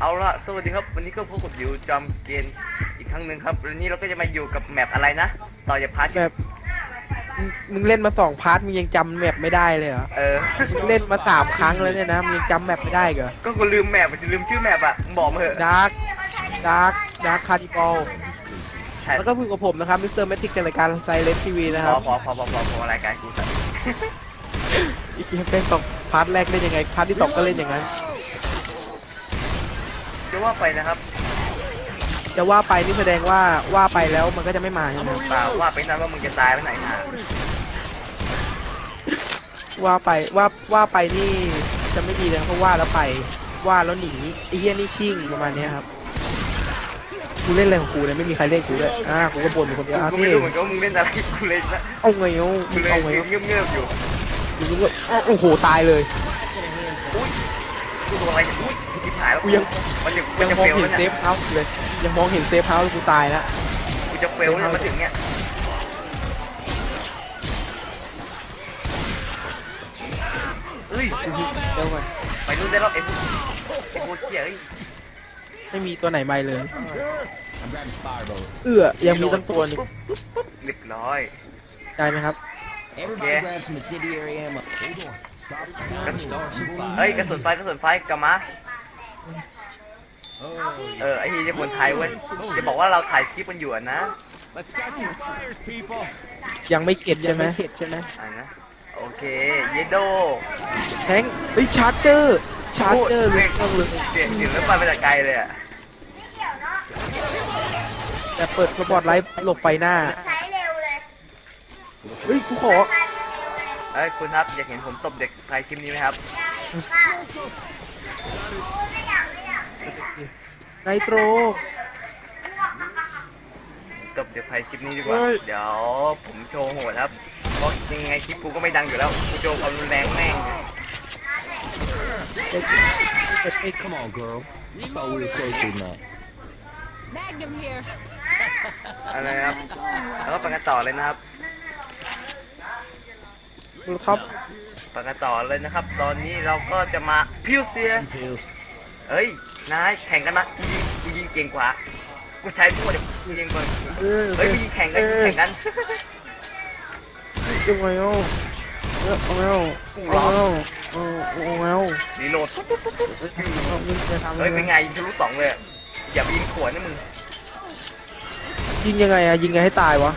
เอาละสวัสดีครับ วันนี้ก็พบกับอยู่จอมเกณฑ์อีกครั้งหนึ่งครับ วันนี้เราก็จะมาอยู่กับแมปอะไรนะ ต่อจากพาร์ทแบบมึงมึงเล่นมาสองพาร์ทมึงยังจำแมปไม่ได้เลยเหรอเออ มึงเล่นมาสามครั้งแล้วเนี่ยนะมึงยังจำแมปไม่ได้เหรอก็กูลืมแมปมันจะลืมชื่อแมปอะมึงบอกมาเถอะดาร์กดาร์กดาร์คคาร์ดิบอลใช่แล้วก็พูดกับผมนะครับมิสเตอร์แมทริกจากรายการไซเลนทีวีนะพครัอบพอพอพอพอพอรายการกูสัตว์อีกทีเป็นตกพาร์ทแรกเล่นยังไงพาร์ทที่ตกก็เล่นอย่างนั้น จะว่าไปนะครับจะว่าไปนี่แสดงว่าว่าไปแล้วมันก็จะไม่มาใช่ไหมเปล่าว่าไปนั้นว่ามึงจะตายไปไหนนะว่าไปว่าว่าไปนี่จะไม่ดีเลยเพราะว่าแล้วไปว่าแล้วหนีไอ้เหี้ยนี่ชิ่งประมาณเนี้ยครับกูเล่นอะไรของกูเนี่ยไม่มีใครเล่นกูเลยอ่ากูก็บ่นอยู่คนเดียวอะกูพี่ไม่รู้เหมือนกันว่ามึงเล่นอะไรกูเลยนะเอาไงเอากูมึงเลยเอาไงเงียบเงียบๆอยู่มึงก็โอ้โหตายเลยกูโดนอะไรอุ้ยทิพหายแล้ว กูยังมันยังมัยันงจะมองเฟลเห็แล้นวเซเนี่ยฟเฮาส์เลย ยังมองเห็นเซฟเฮาส์กูตายแล้วกูจะเฟลแล้วมาถึงเนี่ยเฮ้ยกูยิงเดี๋ยวก่อนไปนู่นได้แล้วไอ้พวกไอ้พวกเหี้ยเอ้ยไม่มีตัวไหนไม่เลย เอื้อยังมีตั้งตัวหนึงเรียบร้อย ใจไหมครับ Everybody Yeah. grab some incendiary ammo. เฮ้ยกระสุนไฟกระสุนไฟกลับมา เออไอ้ที่จะคนไทยเว้ยจะบอกว่าเราถ่ายคลิปกันอยู่อะนะ Let's set some fires, people. ยังไม่เข็ดใช่ไหมเข็ดใช่ไหมอ่านะโอเค เยโดแทงเฮ้ยชาร์เจอร์ชาร์เจอร์โอ้เลยยต้องเลยเสียงเสียงแล้วไปมาจากไกลเลยอะแต่เปิดสปอตไลท์หลบไฟหน้าใช้เร็วเลยเฮ้ยกูขอเอ้ยคุณครับอยากเห็นผมตบเด็กไทยคลิปนี้ไหมครับไนโตรตบเด็กไทยคลิปนี้ดีกว่า เฮ้ย เดี๋ยวผมโชว์โหดครับ เพราะยังไงคลิปกูก็ไม่ดังอยู่แล้วกูโชว์ความรุนแรงแม่งเด็กเด็กเด็ก Come on, girl. I thought we were closer than that. Magnum here อะไรครับ แล้วก็ไปกันต่อเลยนะครับดูครับ ไปกันต่อเลยนะครับ ตอนนี้เราก็จะมาพิวเซีย Pills. เอ้ย นายแข่งกันมากูยิงูยิงเก่งกว่า กูใช้พวกเด็กกูยิงก่อนเออเฮ้ยกูยิงแข่งกันแข่งกันยังไงอ้าเอาแล้วเอาแล้วเอาเอาแล้วรีโหลดเฮ้ยเป็นไงยิงทะลุสองเลยอย่าไปยิงขวดนะมึงยิงยังไงอะยิงไงให้ตายวะ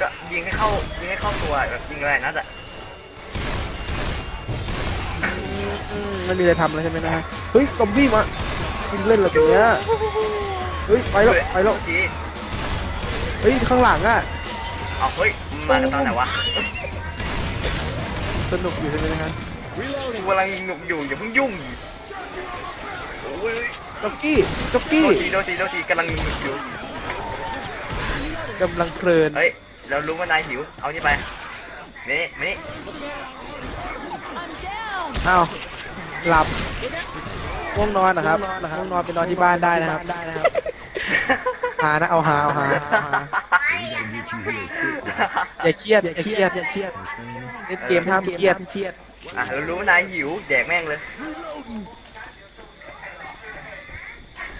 ก็ยิงให้เข้ายิงให้เข้าตัวแบบยิงอะไรนั่นแหละไม่มีอะไรทำเลยใช่ไหมนะเฮ้ยซอมบี้มา ยิงเล่นเหรอตรงเนี้ยเฮ้ยไปแล้วไปแล้วเมื่อกี้เฮ้ยข้างหลังอะเอาเฮ้ยมากันตอนไหนวะสนุกอยู่ใช่ไหมนะฮะกูกำลังหนุกอยู่อย่าเพิ่งยุ่งโอ้ยจ็อกกี้จ็อกโดกี้นทีโดนทีโดนทีกำลังหนุกอยู่กำลังเพลินเฮ้ยเรารู้ว่านายหิวเอานี่ไปนี่มานี่อ้าวหลับ ง่วงนอนนะครับง่วงนอนไปนอนที่บ้านได้นะครับได้นะครับหานะเอาหาเอาหาเอาหา We gotta get you here quick. อย่าเครียดอย่าเครียดเล่นเกมห้ามเครียดเครียดอะเรารู้ว่านายหิวแดกแม่งเลย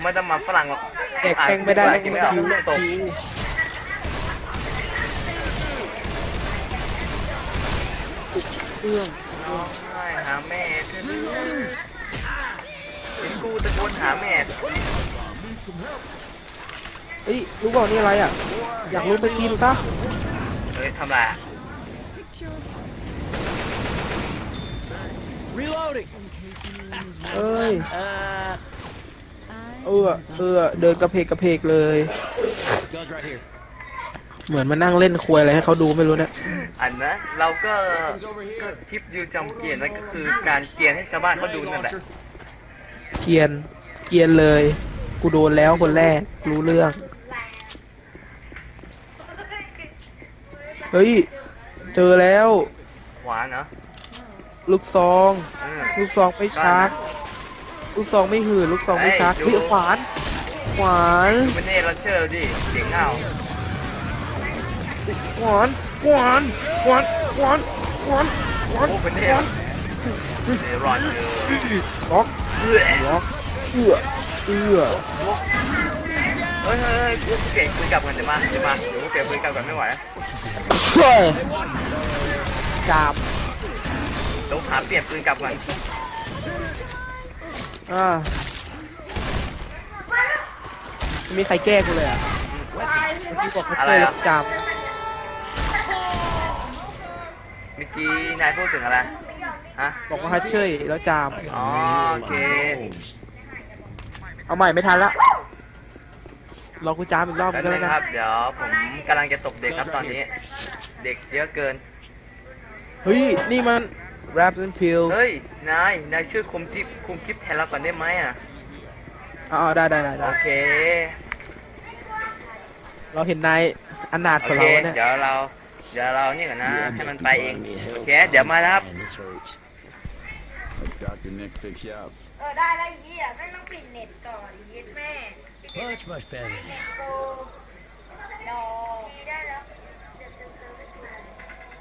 ไม่ต้องมาฝรั่งหรอกแดกแป้งไม่ได้อะต้องไม่เอาคิวตกเครื่องร้องไห้หาแม่เธอเห็น กูตะโกนหาแม่เฮ้ยรู้เปล่านี่อะไรอะ อยากรู้ไปกินซะเฮ้ยทำไรอะ Reloading. เอ้ย Uh, เออเออเดินกระเพกกระเพกเลย guns right here. เหมือนมานั่งเล่นควยอะไรให้เขาดูไม่รู้เนี่ยอันนะเราก็ก็ทิปยูจำเกียนนั่นก็คือการเกียนให้ชาวบ้านเขาดูนั่นแหละ เกรียน เกรียนเลย กูโดนแล้วคนแรก รู้เรื่อง เฮ้ย เจอแล้วขวาเนาะลูกซอง อืม ลูกซองไม่ชาร์จลูกซองไม่หืนลูกซองไม่ชาร์จเฮ้ยดูเฮ้ยขวาน ขวาน ดูเป็นเน่ลันเชอร์ดิเสียงเงาขวานขวานขวานขวานขวานขวานโอ้เป็นเน่เนรอนเจอล็อกเอื้อ ล็อกเอื้อเอื้อเฮ้ยเฮ้ยเฮ้ยกูเปลี่ยนปืนกลับกันเดี๋ยวมาเดี๋ยวมาเดี๋ยวกูเปลี่ยนปืนกลับกันไม่ไหวแล้วเฮ้ยจามเดี๋ยวหาเปลี่ยนปืนกลับก่อนอ่าไม่มีใครแก้กูเลยอะเมื่อกี้บอกเขาช่วยรับจามเมื่อกี้นายพูดถึงอะไร ฮะบอกว่าฮัทเชยแล้วจาม อ๋อโอเคเอาใหม่ไม่ทันละรอกูจามอีกรอบแป๊นึบงนึก็งแล้วกันครับ เดี๋ยวผมกำลังจะตบเด็กครับตอนนี้ เด็กเยอะเกิน เฮ้ย นี่มัน rap and pills เฮ้ย นาย นายช่วยคุมที่คุมคลิปแทนเราก่อนได้ไหมอะ อ๋อได้ได้ได้ได้โอเค เราเห็นนายอนาถโอกว่าเค เราเนี่ย เดี๋ยวเรา เดี๋ยวเรานี่ก่อนนะ ให้มันไปเอง โอเค เดี๋ยวมานะครับ Man, this hurts. เออได้แล้วไอ้เหี้ยไม่ต้องปิดเน็ตก่อนไอ้เหี้ยแม่ Much, much better. เน็ตโกดอกได้แล้วเดี๋ยวเจอเจอไม่กู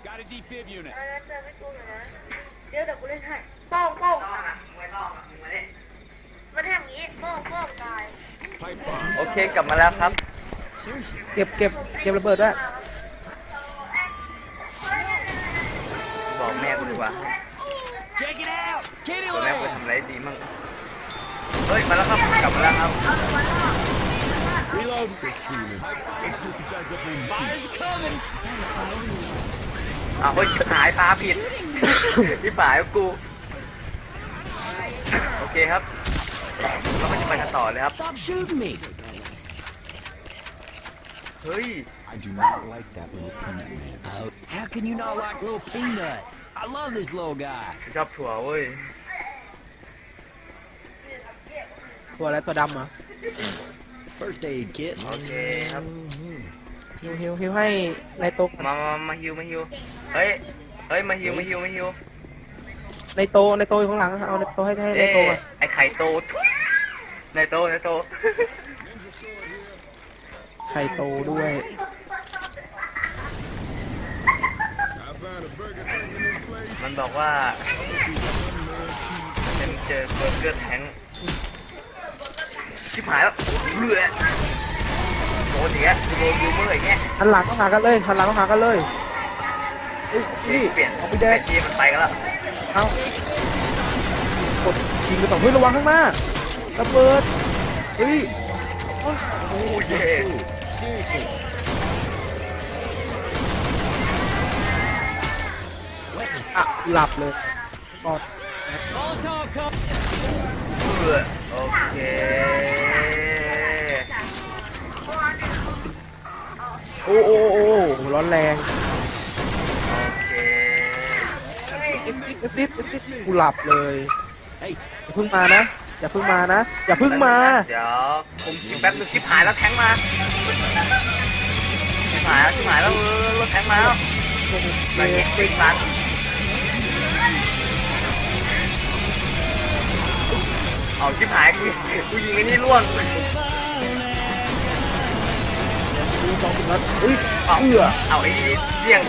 Got a defib unit. เออเจอไม่กูเลยนะเดี๋ยวเดี๋ยวกูเล่นให้โป้งโป้งมันทำอย่างงี้โป้งโป้งตาย Pipe bomb. โอเคกลับมาแล้วครับเก็บเก็บเก็บระเบิดด้วยบอกแม่กูดีกว่า Check it out. Kitty ตัวแม่กู land. ทำอะไรดีมั่งเฮ้ยมาแล้วครับกลับมาแล้วครับ Reload. Chris Freeman. Let's get you back up in Fire's coming. อ้าวเฮ้ยชิบหายตาผิดชิบหายกู โอเคครับ เราก็จะไปกันต่อเลยครับ Stop shooting me. เฮ้ย I do not like that little peanut man. Oh, how can you not like little peanut? I love this little guy. ชอบถั่วเว้ย ตัวอะไรตัวดำเหรอะ First aid kit. โอเคครับฮิวฮิวฮิวให้นายโตมามามาฮิวมาฮิวเฮ้ยเฮ้ยมาฮิวมาฮิวมาฮิวนายโตนายโตอยู่ข้างหลังเอานายโตให้ให้นาเอ้ยโตก่อนไอไข่โตทุยนายโตนายโตไข่โตด้วย มันบอกว่าเป็นเจอเบอร์เกอร์แทงค์ ชิบหายแล้วเบื่อโดนอย่างเงี้ยโดนยูเมอร์อย่างเงี้ยหันหลังก็หากันเลยหันหลังก็หากันเลยเฮ้ยนี่เปลี่ยนเอาไปเปแดลี่ยงนทีมมันไปกันแล้วเอากดยิงไปต่อเฮ้ยระวังข้างหน้าระเบิดเฮ้ยโอ้เย่ Seriously. อะหลับเลยกอด Molotov come. เบื่อโอเค อ้โอ้โอ้โอ้ร้อนแรงโอเคซิฟเอฟซิฟเอฟซิฟกูหลับเลย Hey, อย่าเพิ่งมานะ อย่าเพิ่งมานะ อย่าเพิ่งมา เดี๋ยวผมชิมแป๊บนึงชิบหายแล้วแทงมาชิบหายแล้วชิบหายแล้วเออรถแทงมาแล้วไปเก็บปิ๊กร้านเอาชิบหายกูกูยิงไอ้นี่ล่วง สองสิบนัดอุ้ยเอาเอื้อเอาไอ้เลี่ยง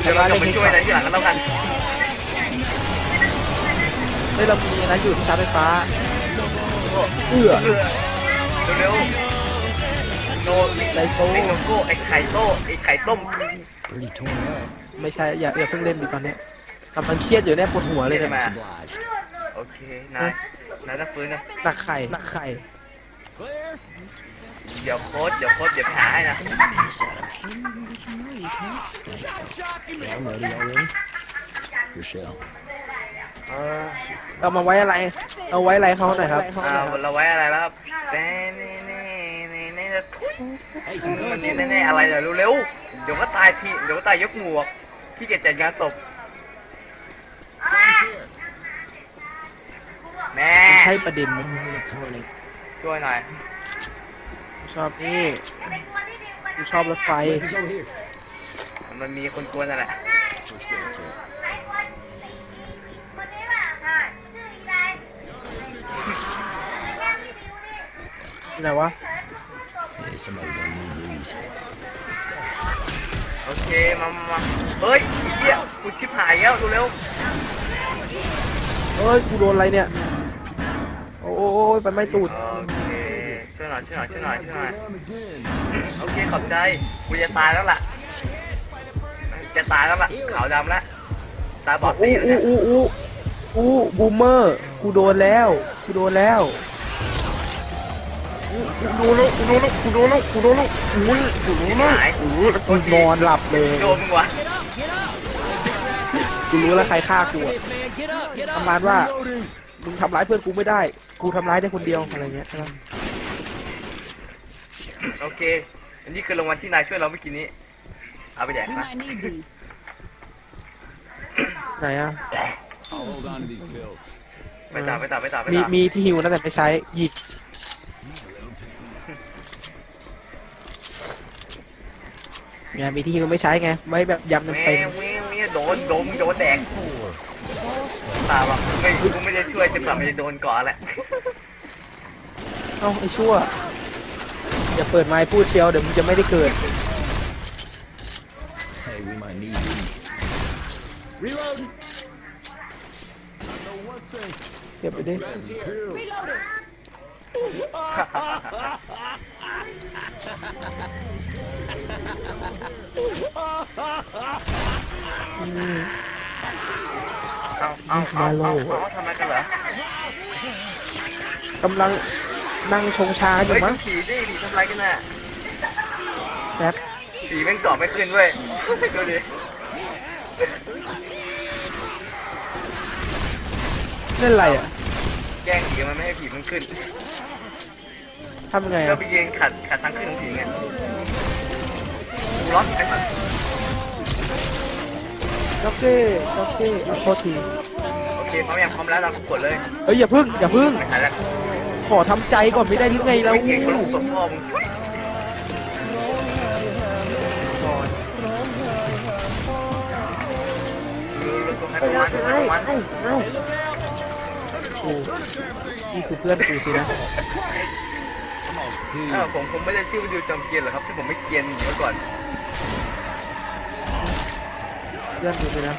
เดี๋ยวเราจะไปช่วยอะไรที่หลังกันแล้วกันเฮ้ยเรามีนะอยู่ที่ชาร์จไฟฟ้าเอื้อเพื่อเร็วๆโนไลโต้ไอ้โนโก้ไอ้ไข่โต้ไอ้ไข่ต้มไม่ใช่อย่าอย่าเพิ่งเล่นดิตอนเนี้ยกำลังเครียดอยู่เนี่ยปวดหัวเลยเนี่ยมโอเคนายนายต้องฟื้นนะหนักไข่หนักไข่ เดี๋ยวโค้ดเดี๋ยวโค้ดเดี๋ยวไปหาให้นะ Yeah, I'm ready already. Your shell. เออเรามาไว้อะไร เอาไว้อะไรเขาหน่อยครับอ่าเราไว้อะไรแล้วครับแต่นี่นี่นี่นี่จะทุย Hey, some มัน guns นี่ here. แน่ๆอะไรเดี๋ยวเร็วๆเดี๋ยวก็ตายพี่เดี๋ยวก็ตายยกหมวกที่เกียจจัดงานศพแม่ใช่ประเด็น Electronic. ช่วยหน่อย ชอบนี่กูชอบรถไฟ Weapons over here. มันมีคนกวนนั่นแหละ First aid kit. คนนี้แบบค่ะชื่ออีไรที่ไหนวะ Hey, somebody gonna need these. โอเค มามามาเฮ้ยไอ้เหี้ยกูชิบหายแล้วดูเร็วเอ้ย กูโดนอะไรเนี่ย โอ้ยไปไม่ตูด โอเคช่วยห น่อยช่วยหน่อยช่วยหน่อยช่วยหน่อยโอเคขอบใจกูจะตายแล้วล่ะจะตายแล้วล่ะขาวดำแล้วตาบอดสีอู้แล้วอู้เนี่ยอู้อู้อู้บูมเมอร์กูโดนแล้วกูโดนแล้วกูโดนแล้วกูโดนแล้วกูโดนแล้วกูโดนแล้วอุ้ยกูโดนแล้วหายกูนอนหลับเลยโดนมึงวะกูรู้แล้วใครฆ่ากูอะประมาณว่ามึงทำร้ายเพื่อนกูไม่ได้ กูทำร้ายได้คนเดียวอะไรเงี้ยใช่ไหม โอเค อันนี้คือรางวัลที่นายช่วยเราเมื่อกี้นี้ เอาไปแดก We นะ might need these. ไหนอะ I'll hold on to these pills. ไปตามไปตามไปตามไปมีตามมีที่ฮิวนะแต่ไม่ใช้หยิกไงมีที่ฮิวไม่ใช้ไงไว้แบบยำแม่เต็มแม่แม่โดนโดนโดนแดกตามอะไม่กูไม่ได้ช่วยจนกว่ามันจะโดนก่อนแหละเอ้าไอ้ชั่ว อย่าเปิดไมค์พูดเชียวเดี๋ยวมึงจะไม่ได้เกิด Hey, we might need these. เก็บไปดิ เอาเอาเอาเอาเอาทำไมกันเหรอกำลัง นั่งชงชาอยู่เฮ้ยมั้งผีดิผีทำไรกันน่ะแป๊บผีแม่งตอบไม่ขึ้นเว้ยดูดิเล่นอะไรอะแกล้งผีมันไม่ให้ผีมันขึ้นทำยังไงก็อะไปยืนขัดขัดทางขึ้นของผีไงกูล็อกไอ้สัตว์จ็อกเก้จ็อกเก้เอาโทษทีโอเคพร้อมยังพร้อมแล้วเรากดเลยเฮ้ยอย่าพึ่งอย่าพึ่งไม่ทันแล้ว ขอทำใจก่อนไม่ได้หรือไงเราไม่เก่งก็ลูกตบพ่อมึงทุยดูดูตัวให้ประมาณตัวให้ประมาณโอ้นี่คือเพื่อนกูสินะเออผมผมไม่ได้ชื่อว่าดิวจอมเกรียนหรอกครับที่ผมไม่เกรียนเดี๋ยวก่อนเพื่อนกูสินะ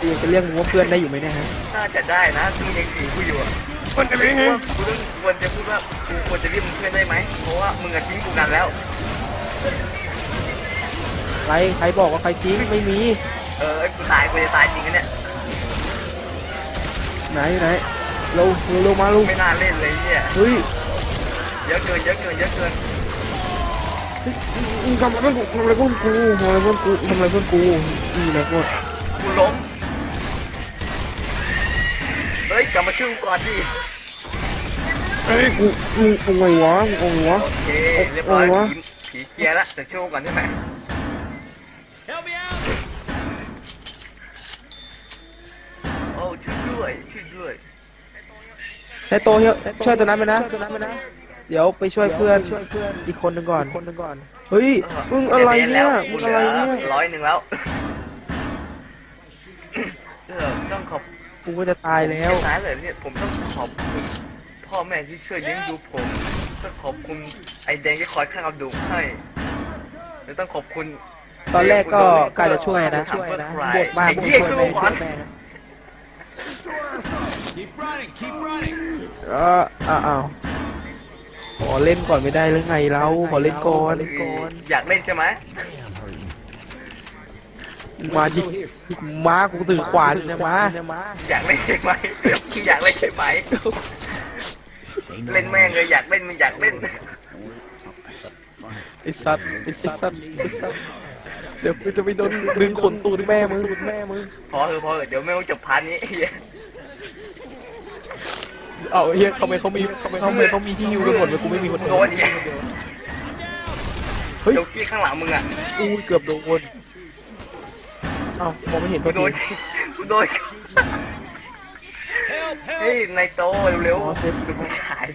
กูจะเรียกมึงว่าเพื่อนได้อยู่ไหมเนี่ยฮะน่าจะได้นะซึ่งยังสีกูอยู่อะ คนจะไม่รู้ว่ากูต้องควรจะพูดว่ากูควรจะเรียกมึงเพื่อนได้ไหมเพราะว่ามึงอะทิ้งกูนานแล้ว ใครใครบอกว่าใครทิ้งไม่มีเออไอ้กูตายกูจะตายจริงนะเนี่ยไหนอยู่ไหนเร็วเร็วเร็วมาลูกไม่น่าเล่นเลยเนี่ยเฮ้ยเยอะเกินเยอะเกินเยอะเกินมึงทำอะไรกูทำอะไรเพื่อนกูทำอะไรเพื่อนกูทำอะไรเพื่อนกูอีนะกูกูล้ม มาช่วยกูก่อนดิเอ้ยกูมึงเอาไงวะมึงเอาไงวะ โอเคเรียบร้อยโอ้วะ ผีผีเคลียร์ละแต่ช่วยกูก่อนใช่ไหม Help me out. โอ้ช่วยด้วยช่วยด้วยไอ้โตเฮียช่วยตัวนั้นไปนะ เดี๋ยวไปช่วยเพื่อนอีกคนหนึ่งก่อนคนหนึ่งก่อน เฮ้ย มึงอะไรเนี่ย มึงอะไรเนี่ย ร้อยหนึ่งแล้วเออต้องขอบ กูก็จะตายแล้วท้ายเลยเนี่ยผมต้องขอบคุณพ่อแม่ที่ช่วยเลี้ยงดูผมต้องขอบคุณไอ้แดงที่คอยข้างเอาดูให้แล้วต้องขอบคุณตอนแรกก็กาจะช่วยนะช่วยนะบวกบ้างบวกช่วยแม่ช่วยแม่นะ Keep running. Keep running. เอออ้าวอ้าวขอเล่นก่อนไม่ได้หรือไงเราขอเล่นก่อนอยากเล่นใช่ไหม มายิงยิงม้ากูถือขวานเนี่ยม้าอยากเล่นใช่ไหมอยากเล่นใช่ไหมเล่นแม่งเลยอยากเล่นมันอยากเล่นไอ้สัตว์ไอ้สัตว์เดี๋ยวกูจะไปโดนดึงขนตูดแม่มึงแม่มึงพอเถอะพอเถอะเดี๋ยวไม่ต้องจบพาร์ทนี้เอาเฮียเขาไม่เขามีเขาไม่เขาไม่เขามีที่ฮิวกันหมดเลยกูไม่มีคนโดนอีกเฮ้ยเดี๋ยวกี้ข้างหลังมึงอะอู้เกือบโดนเอ้ามองไม่เห็นกูพอโดดีนกูโดนเฮ้ยนายโตเร็วอ๋อเซฟๆดูกูขาย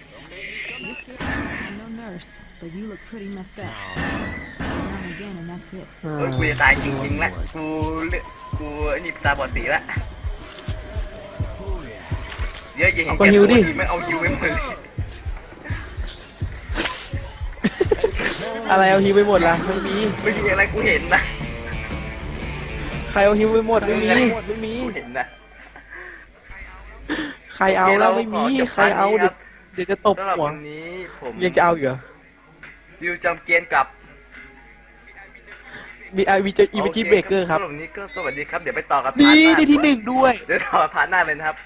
I'm no nurse, but you look pretty messed up. Go down again, and that's it. อ่าเฮ้ยกูจะตายจริงๆละกูเลือกกูไอ้นี่ตาบอดสีละเยอะยิ่งเอาก็ฮิวดิไม่เอาฮิวไว้หมดเลยอะไรเอาฮิวไปหมดล่ะไม่มีไม่มีอะไรกูเห็นนะ ใครเอาฮิวไปหมดไม่มีไม่มีกูเห็นนะ ใครเอาแล้วไม่มีใครเอาเดี๋ยวเดี๋ยวจะตบสำหรับหัววันนี้ผมยังจะเอาอีกเหรอดิวจำเกียนกับมีไอวีจะอีเวนต์เบรกเกอร์ครับ สำหรับวันนี้ก็สวัสดีครับ เดี๋ยวไปต่อกันนี่พาร์ทหาได้ที่หนึ่งด้วย เดี๋ยวต่อพาร์ทหน้าเลยนะครับ